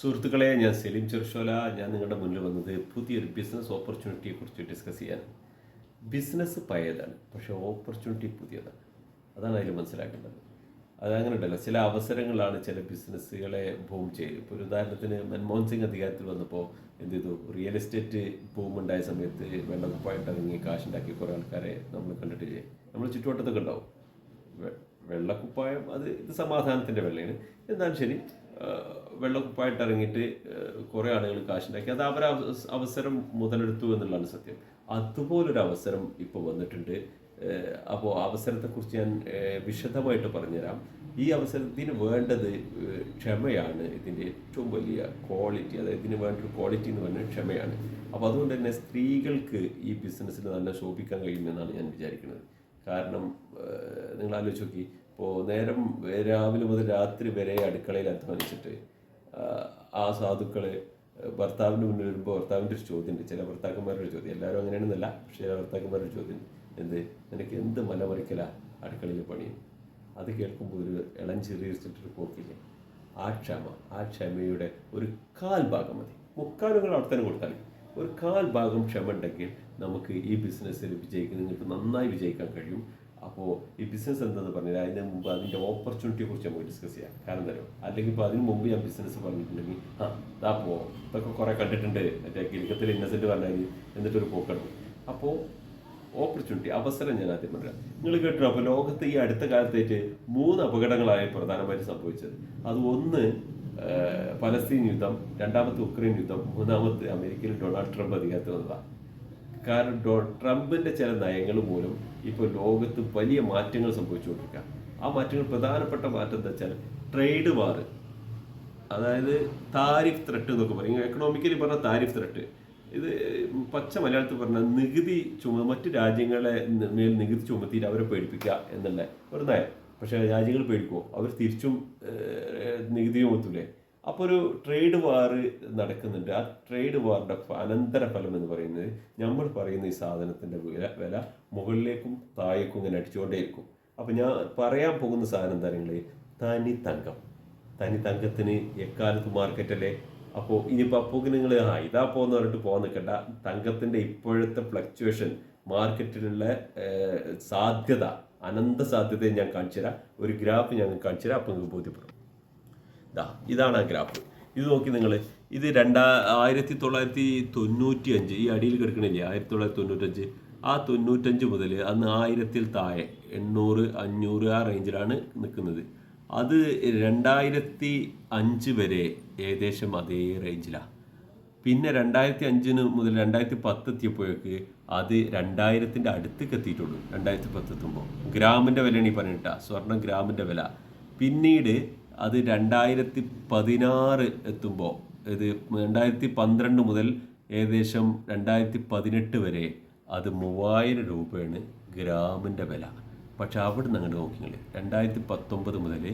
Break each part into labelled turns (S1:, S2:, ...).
S1: സുഹൃത്തുക്കളെ ഞാൻ സെലിം ചെറുശോല. ഞാൻ നിങ്ങളുടെ മുന്നിൽ വന്നത് പുതിയൊരു ബിസിനസ് ഓപ്പർച്യൂണിറ്റിയെ കുറിച്ച് ഡിസ്കസ് ചെയ്യാൻ. ബിസിനസ് പഴയതാണ് പക്ഷേ ഓപ്പർച്യൂണിറ്റി പുതിയതാണ്. അതാണ് അതിൽ മനസ്സിലാക്കേണ്ടത്. അതങ്ങനെ ഉണ്ടല്ലോ ചില അവസരങ്ങളാണ് ചില ബിസിനസ്സുകളെ ബൂം ചെയ്ത്. ഇപ്പോൾ ഒരു ഉദാഹരണത്തിന് മൻമോഹൻ സിംഗ് അധികാരത്തിൽ വന്നപ്പോൾ എന്ത് ചെയ്തു? റിയൽ എസ്റ്റേറ്റ് ബൂം ഉണ്ടായ സമയത്ത് വെള്ളക്കുപ്പായിട്ട് ഇറങ്ങി കാശുണ്ടാക്കി കുറേ ആൾക്കാരെ നമ്മൾ കണ്ടിട്ടില്ലേ? നമ്മൾ ചുറ്റുവട്ടത്തൊക്കെ ഉണ്ടാവും. വെള്ളക്കുപ്പായം അത് ഇത് സമാധാനത്തിന്റെ വെള്ളയാണ്. എന്നാലും ശരി വെള്ളക്കുപ്പായിട്ട് ഇറങ്ങിയിട്ട് കുറേ ആളുകൾ കാശുണ്ടാക്കി. അത് അവർ അവസരം മുതലെടുത്തു എന്നുള്ളതാണ് സത്യം. അതുപോലൊരു അവസരം ഇപ്പോൾ വന്നിട്ടുണ്ട്. അപ്പോൾ അവസരത്തെക്കുറിച്ച് ഞാൻ വിശദമായിട്ട് പറഞ്ഞുതരാം. ഈ അവസരത്തിന് വേണ്ടത് ക്ഷമയാണ്. ഇതിന്റെ ഏറ്റവും വലിയ ക്വാളിറ്റി അതായത് ഇതിന് വേണ്ട ഒരു ക്വാളിറ്റി എന്ന് പറഞ്ഞാൽ ക്ഷമയാണ്. അപ്പോൾ അതുകൊണ്ട് തന്നെ സ്ത്രീകൾക്ക് ഈ ബിസിനസ്സിൽ നല്ല ശോഭിക്കാൻ കഴിയുമെന്നാണ് ഞാൻ വിചാരിക്കുന്നത്. കാരണം നിങ്ങൾ ആലോചിച്ച് നോക്കി. ഇപ്പോൾ നേരം രാവിലെ മുതൽ രാത്രി വരെ അടുക്കളയിൽ അധ്വാനിച്ചിട്ട് ആ സാധുക്കൾ ഭർത്താവിന്റെ മുന്നിൽ വരുമ്പോൾ ഭർത്താവിന്റെ ഒരു ചോദ്യമുണ്ട് ചില ഭർത്താക്കന്മാരുടെ ചോദ്യം. എല്ലാവരും അങ്ങനെയാണെന്നല്ല പക്ഷേ ചില ഭർത്താക്കന്മാരുടെ ചോദ്യം. എന്ത്? നിനക്ക് എന്ത് മലമറിക്കലാ അടുക്കളയിൽ പണിയും അത് കേൾക്കുമ്പോൾ ഒരു ഇളം ചെറിയൊരു പോക്കില്ലേ? ആ ക്ഷമ ആ ക്ഷമയുടെ ഒരു കാൽ ഭാഗം മതി. മുക്കാലുകൾ അവിടെ തന്നെ കൊടുത്താൽ ഒരു കാൽ ഭാഗം ക്ഷമ ഉണ്ടെങ്കിൽ നമുക്ക് ഈ ബിസിനസ്സിൽ വിജയിക്കുന്ന നിങ്ങൾക്ക് നന്നായി വിജയിക്കാൻ കഴിയും. അപ്പോൾ ഈ ബിസിനസ് എന്താണെന്ന് പറഞ്ഞാൽ അതിന് മുമ്പ് അതിന്റെ ഓപ്പർച്യൂണിറ്റിയെ കുറിച്ച് നമുക്ക് ഡിസ്കസ് ചെയ്യാം. കാരണം തരും അല്ലെങ്കിൽ ഇപ്പോൾ അതിന് മുമ്പ് ഞാൻ ബിസിനസ് പറഞ്ഞിട്ടുണ്ടെങ്കിൽ ആ ഇതാ പോ ഇതൊക്കെ കുറേ കണ്ടിട്ടുണ്ട്. മറ്റേ കിലുക്കത്തിൽ ഇന്നസെന്റ് പറഞ്ഞാൽ എന്നിട്ടൊരു പോക്കണം അപ്പോൾ ഓപ്പർച്യൂണിറ്റി അവസരം ഞാൻ ആദ്യം പറയാം നിങ്ങൾ കേട്ടോ അപ്പോൾ ലോകത്ത് ഈ അടുത്ത കാലത്തേക്ക് മൂന്ന് അപകടങ്ങളായി പ്രധാനമായിട്ട് സംഭവിച്ചത്. അത് ഒന്ന് പലസ്തീൻ യുദ്ധം രണ്ടാമത്തെ ഉക്രൈൻ യുദ്ധം മൂന്നാമത്തെ അമേരിക്കയിൽ ഡൊണാൾഡ് ട്രംപ് അധികാരത്തിൽ വന്നതാണ് കാരണം ഡോ ട്രംപിന്റെ ചില നയങ്ങൾ മൂലം ഇപ്പോൾ ലോകത്ത് വലിയ മാറ്റങ്ങൾ സംഭവിച്ചുകൊണ്ടിരിക്കുക ആ മാറ്റങ്ങൾ പ്രധാനപ്പെട്ട മാറ്റം എന്താ വെച്ചാൽ ട്രേഡ് വാർ അതായത് താരിഫ് ത്രെട്ട് എന്നൊക്കെ പറയും. എക്കണോമിക്കലി പറഞ്ഞ താരിഫ് ത്രെട്ട് ഇത് പച്ച മലയാളത്തിൽ പറഞ്ഞാൽ നികുതി ചുമ മറ്റ് രാജ്യങ്ങളെ മേൽ നികുതി ചുമത്തിയിട്ട് അവരെ പേടിപ്പിക്കുക എന്നുള്ള ഒരു നയം. പക്ഷേ രാജ്യങ്ങൾ പേടിക്കുമോ അവർ തിരിച്ചും നികുതി ചുമത്തൂലേ? അപ്പോൾ ഒരു ട്രേഡ് വാർ നടക്കുന്നുണ്ട്. ആ ട്രേഡ് വാറിന്റെ അനന്തര ഫലം എന്ന് പറയുന്നത് നമ്മൾ പറയുന്ന ഈ സാധനത്തിന്റെ വില വില മുകളിലേക്കും താഴേക്കും ഇങ്ങനെ അടിച്ചുകൊണ്ടേയിരിക്കും. അപ്പോൾ ഞാൻ പറയാൻ പോകുന്ന സാധനം എന്താ തനി തങ്കം തനി തങ്കത്തിന് എക്കാലത്ത് മാർക്കറ്റല്ലേ അപ്പോൾ ഇനിയിപ്പോൾ അപ്പോൾ നിങ്ങൾ ആ ഇതാ പോകുന്ന പറഞ്ഞിട്ട് പോകാൻ നിൽക്കണ്ട. തങ്കത്തിന്റെ ഇപ്പോഴത്തെ ഫ്ലക്ച്വേഷൻ മാർക്കറ്റിലുള്ള സാധ്യത അനന്ത സാധ്യതയെ ഞാൻ കാണിച്ചു തരാം ഒരു ഗ്രാഫ് ഞാൻ കാണിച്ചു തരാം അപ്പോൾ നിങ്ങൾക്ക് ബോധ്യപ്പെടും. ദാ ഇതാണ് ആ ഗ്രാഫ്. ഇത് നോക്കി നിങ്ങൾ ഇത് രണ്ടാ ആയിരത്തി തൊള്ളായിരത്തി തൊണ്ണൂറ്റി അഞ്ച് ഈ അടിയിൽ കിടക്കണില്ലേ ആയിരത്തി തൊള്ളായിരത്തി തൊണ്ണൂറ്റഞ്ച് ആ തൊണ്ണൂറ്റഞ്ച് മുതൽ അന്ന് ആയിരത്തിൽ താഴെ എണ്ണൂറ് അഞ്ഞൂറ് ആ റേഞ്ചിലാണ് നിൽക്കുന്നത്. അത് രണ്ടായിരത്തി അഞ്ച് വരെ ഏകദേശം അതേ റേഞ്ചിലാണ് പിന്നെ രണ്ടായിരത്തി അഞ്ചിന് മുതൽ രണ്ടായിരത്തി പത്ത് എത്തിയപ്പോഴേക്ക് അത് രണ്ടായിരത്തിന്റെ അടുത്തേക്ക് എത്തിയിട്ടുള്ളൂ രണ്ടായിരത്തി പത്ത് എത്തുമ്പോൾ ഗ്രാമിന്റെ വിലയാണ് ഈ പറഞ്ഞിട്ടാ സ്വർണം ഗ്രാമിന്റെ വില. പിന്നീട് അത് രണ്ടായിരത്തി പതിനാറ് എത്തുമ്പോൾ ഇത് രണ്ടായിരത്തി പന്ത്രണ്ട് മുതൽ ഏകദേശം രണ്ടായിരത്തി പതിനെട്ട് വരെ അത് മൂവായിരം രൂപയാണ് ഗ്രാമിന്റെ വില. പക്ഷെ അവിടെ നിന്ന് അങ്ങോട്ട് നോക്കിയാൽ രണ്ടായിരത്തി പത്തൊമ്പത് മുതൽ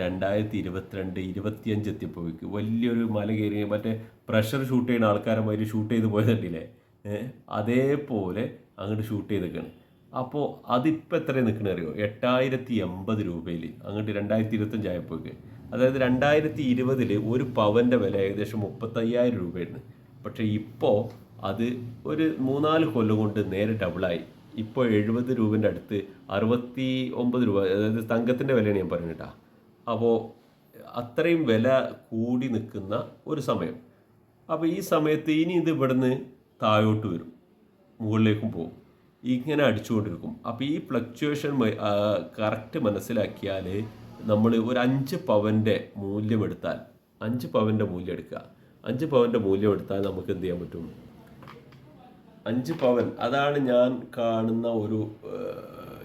S1: രണ്ടായിരത്തി ഇരുപത്തിരണ്ട് ഇരുപത്തിയഞ്ച് എത്തിയപ്പോഴേക്ക് വലിയൊരു മല കയറി മറ്റേ പ്രഷർ ഷൂട്ട് ചെയ്യുന്ന ആൾക്കാരെ മാതിരി ഷൂട്ട് ചെയ്ത് പോയതല്ലേ? അതേപോലെ അങ്ങോട്ട് ഷൂട്ട് ചെയ്തേക്കാണ്. അപ്പോൾ അതിപ്പോൾ എത്ര നിൽക്കണ അറിയോ? എട്ടായിരത്തി എൺപത് രൂപയിൽ അങ്ങോട്ട് രണ്ടായിരത്തി ഇരുപത്തഞ്ച് ആയപ്പോഴേക്ക് അതായത് രണ്ടായിരത്തി ഇരുപതിൽ ഒരു പവന്റെ വില ഏകദേശം മുപ്പത്തയ്യായിരം രൂപയായിരുന്നു. പക്ഷേ ഇപ്പോൾ അത് ഒരു മൂന്നാൽ കൊല്ലം കൊണ്ട് നേരെ ഡബിളായി. ഇപ്പോൾ എഴുപത് രൂപന്റെ അടുത്ത് അറുപത്തി ഒമ്പത് രൂപ അതായത് തങ്കത്തിന്റെ വിലയാണ് ഞാൻ പറഞ്ഞിട്ടാ അപ്പോൾ അത്രയും വില കൂടി നിൽക്കുന്ന ഒരു സമയം. അപ്പോൾ ഈ സമയത്ത് ഇനി ഇത് ഇവിടുന്ന് താഴോട്ട് വരും. മുകളിലേക്കും പോകും. ഇങ്ങനെ അടിച്ചുകൊണ്ടിരിക്കും. അപ്പോൾ ഈ ഫ്ലക്ച്വേഷൻ കറക്റ്റ് മനസ്സിലാക്കിയാൽ നമ്മൾ ഒരു അഞ്ച് പവന്റെ മൂല്യം എടുത്താൽ അഞ്ച് പവന്റെ മൂല്യം എടുക്കുക. അഞ്ച് പവന്റെ മൂല്യം എടുത്താൽ നമുക്ക് എന്ത് ചെയ്യാൻ പറ്റും? അഞ്ച് പവൻ അതാണ് ഞാൻ കാണുന്ന ഒരു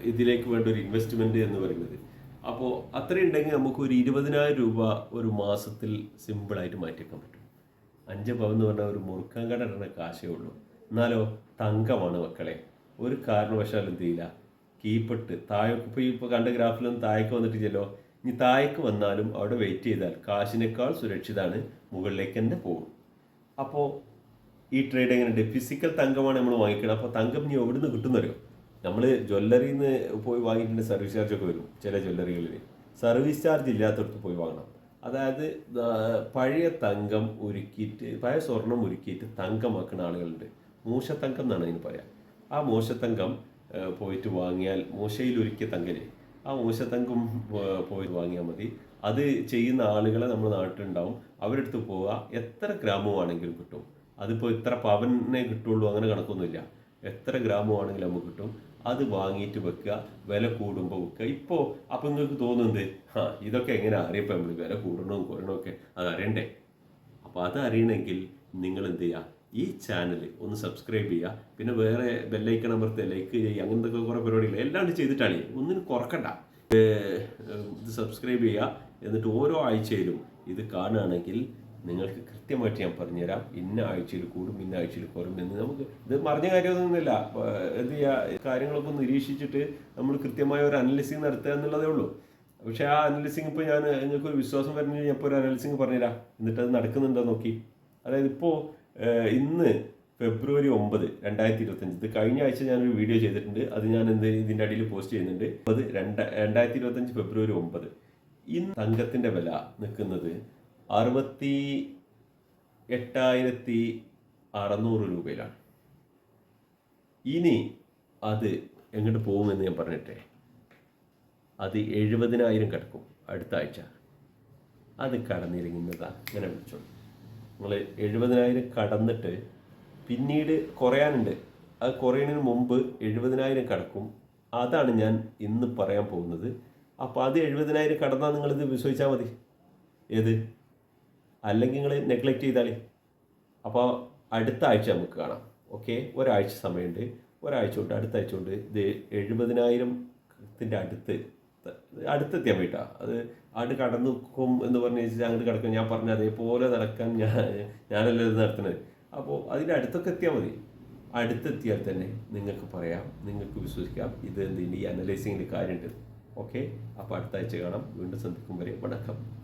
S1: ഇതിലേക്ക് വേണ്ട ഒരു ഇൻവെസ്റ്റ്മെന്റ് എന്ന് പറയുന്നത്. അപ്പോൾ അത്രയും ഉണ്ടെങ്കിൽ നമുക്ക് ഒരു ഇരുപതിനായിരം രൂപ ഒരു മാസത്തിൽ സിമ്പിളായിട്ട് മാറ്റിയെക്കാൻ പറ്റും. അഞ്ച് പവൻ എന്ന് പറഞ്ഞാൽ ഒരു മുറുക്കാൻ കടന്ന കാശേ ഉള്ളൂ. എന്നാലോ തങ്കമാണ് മക്കളെ. ഒരു കാരണവശാലും എന്ത് ചെയ്യില്ല. കീപ്പിട്ട് താഴേക്ക് ഇപ്പോൾ ഇപ്പോൾ കണ്ട ഗ്രാഫിലൊന്നും താഴേക്ക് വന്നിട്ടില്ലല്ലോ. ഇനി താഴേക്ക് വന്നാലും അവിടെ വെയിറ്റ് ചെയ്താൽ കാശിനേക്കാൾ സുരക്ഷിതമാണ് മുകളിലേക്ക് തന്നെ പോകും. അപ്പോൾ ഈ ട്രേഡ് എങ്ങനെയുണ്ട്? ഫിസിക്കൽ തങ്കമാണ് നമ്മൾ വാങ്ങിക്കണം അപ്പോൾ തങ്കം ഇനി എവിടെ നിന്ന് കിട്ടുന്നറിയോ? നമ്മൾ ജ്വല്ലറിയിൽ നിന്ന് പോയി വാങ്ങിയിട്ടുണ്ട് സർവീസ് ചാർജ് ഒക്കെ വരും ചില ജ്വല്ലറികളിൽ സർവീസ് ചാർജ് ഇല്ലാത്തടത്ത് പോയി വാങ്ങണം. അതായത് പഴയ തങ്കം ഉരുക്കിയിട്ട് പഴയ സ്വർണം ഉരുക്കിയിട്ട് തങ്കമാക്കുന്ന ആളുകളുണ്ട്. മൂശത്തങ്കം എന്നാണ് അതിന് പറയാം. ആ മോശത്തങ്കം പോയിട്ട് വാങ്ങിയാൽ മോശയിൽ ഒരുക്കിയ തങ്കൽ ആ മോശത്തങ്കം പോയിട്ട് വാങ്ങിയാൽ മതി. അത് ചെയ്യുന്ന ആളുകളെ നമ്മുടെ നാട്ടിലുണ്ടാവും. അവരുടെ അടുത്ത് പോവുക. എത്ര ഗ്രാമമാണെങ്കിലും കിട്ടും. അതിപ്പോൾ ഇത്ര പവനെ കിട്ടുള്ളൂ അങ്ങനെ കണക്കൊന്നുമില്ല. എത്ര ഗ്രാമമാണെങ്കിലും നമുക്ക് കിട്ടും. അത് വാങ്ങിയിട്ട് വെക്കുക വില കൂടുമ്പോൾ വെക്കുക. ഇപ്പോൾ അപ്പം നിങ്ങൾക്ക് തോന്നുന്നത് ആ ഇതൊക്കെ എങ്ങനെ അറിയപ്പോൾ നമ്മൾ വില കൂടണവും കുറയണവും ഒക്കെ അത് അറിയണ്ടേ അപ്പോൾ അത് അറിയണമെങ്കിൽ നിങ്ങൾ എന്ത് ചെയ്യുക? ഈ ചാനൽ ഒന്ന് സബ്സ്ക്രൈബ് ചെയ്യുക. പിന്നെ വേറെ ബെല്ലൈക്കൺ അമർത്തുക ലൈക്ക് ചെയ്യുക. അങ്ങനത്തെ കുറേ പരിപാടികൾ എല്ലാം ചെയ്തിട്ടാണ്. ഒന്നിനും കുറക്കണ്ട. ഇത് സബ്സ്ക്രൈബ് ചെയ്യുക. എന്നിട്ട് ഓരോ ആഴ്ചയിലും ഇത് കാണുകയാണെങ്കിൽ നിങ്ങൾക്ക് കൃത്യമായിട്ട് ഞാൻ പറഞ്ഞുതരാം. ഇന്ന ആഴ്ചയിൽ കൂടും ഇന്ന ആഴ്ചയിൽ കുറയും എന്ന് നമുക്ക് ഇത് പറഞ്ഞ കാര്യമൊന്നുമില്ല. എന്ത് ചെയ്യുക കാര്യങ്ങളൊക്കെ നിരീക്ഷിച്ചിട്ട് നമ്മൾ കൃത്യമായ ഒരു അനലിസിങ് നടത്തുക എന്നുള്ളതേ ഉള്ളൂ. പക്ഷേ ആ അനലിസിങ് ഇപ്പോൾ ഞാൻ നിങ്ങൾക്ക് ഒരു വിശ്വാസം വരുന്ന ഞാൻ ഇപ്പോൾ ഒരു അനലിസിങ് പറഞ്ഞുതരാം. എന്നിട്ട് അത് നടക്കുന്നുണ്ടോ നോക്കി. അതായത് ഇപ്പോൾ ഇന്ന് ഫെബ്രുവരി ഒമ്പത് രണ്ടായിരത്തി ഇരുപത്തഞ്ച് ഇത് കഴിഞ്ഞ ആഴ്ച ഞാനൊരു വീഡിയോ ചെയ്തിട്ടുണ്ട്. അത് ഞാൻ എന്ത് ഇതിന്റെ അടിയിൽ പോസ്റ്റ് ചെയ്യുന്നുണ്ട്. അത് രണ്ട രണ്ടായിരത്തി ഇരുപത്തഞ്ച് ഫെബ്രുവരി ഒമ്പത്. ഇന്ന് തങ്കത്തിന്റെ വില നിൽക്കുന്നത് അറുപത്തി എട്ടായിരത്തി അറുന്നൂറ് രൂപയിലാണ്. ഇനി അത് എങ്ങോട്ട് പോകുമെന്ന് ഞാൻ പറഞ്ഞിട്ടെ. അത് എഴുപതിനായിരം കിടക്കും അടുത്ത ആഴ്ച. അത് കടന്നിരിക്കുന്നതാ ഇങ്ങനെ വിളിച്ചോളൂ. നിങ്ങൾ എഴുപതിനായിരം കടന്നിട്ട് പിന്നീട് കുറയാനുണ്ട്. അത് കുറയുന്നതിന് മുമ്പ് എഴുപതിനായിരം കടക്കും. അതാണ് ഞാൻ ഇന്ന് പറയാൻ പോകുന്നത്. അപ്പോൾ അത് എഴുപതിനായിരം കടന്നാൽ നിങ്ങളിത് വിശ്വസിച്ചാൽ മതി. ഏത്? അല്ലെങ്കിൽ നിങ്ങൾ നെഗ്ലക്റ്റ് ചെയ്താലേ. അപ്പോൾ അടുത്ത ആഴ്ച നമുക്ക് കാണാം. ഓക്കെ? ഒരാഴ്ച സമയമുണ്ട്. ഒരാഴ്ച കൊണ്ട് അടുത്ത ആഴ്ച കൊണ്ട് ഇത് എഴുപതിനായിരത്തിന്റെ അടുത്ത് അടുത്തെത്തിയാൽ പോയിട്ടാ. അത് ആട് കടന്നു നിൽക്കും എന്ന് പറഞ്ഞ് വെച്ചാൽ അങ്ങോട്ട് കിടക്കും. ഞാൻ പറഞ്ഞ അതേപോലെ നടക്കാൻ ഞാൻ ഞാനല്ല ഇത് നടത്തുന്നത്. അപ്പോൾ അതിന്റെ അടുത്തൊക്കെ എത്തിയാൽ മതി. അടുത്തെത്തിയാൽ തന്നെ നിങ്ങൾക്ക് പറയാം നിങ്ങൾക്ക് വിശ്വസിക്കാം. ഇത് എന്തിന്റെ ഈ അനലൈസിങ്ങിന്റെ കാര്യമുണ്ട്. ഓക്കെ അപ്പോൾ അടുത്ത ആഴ്ച കാണാം. വീണ്ടും സന്ധിക്കും വരെ. വണക്കം.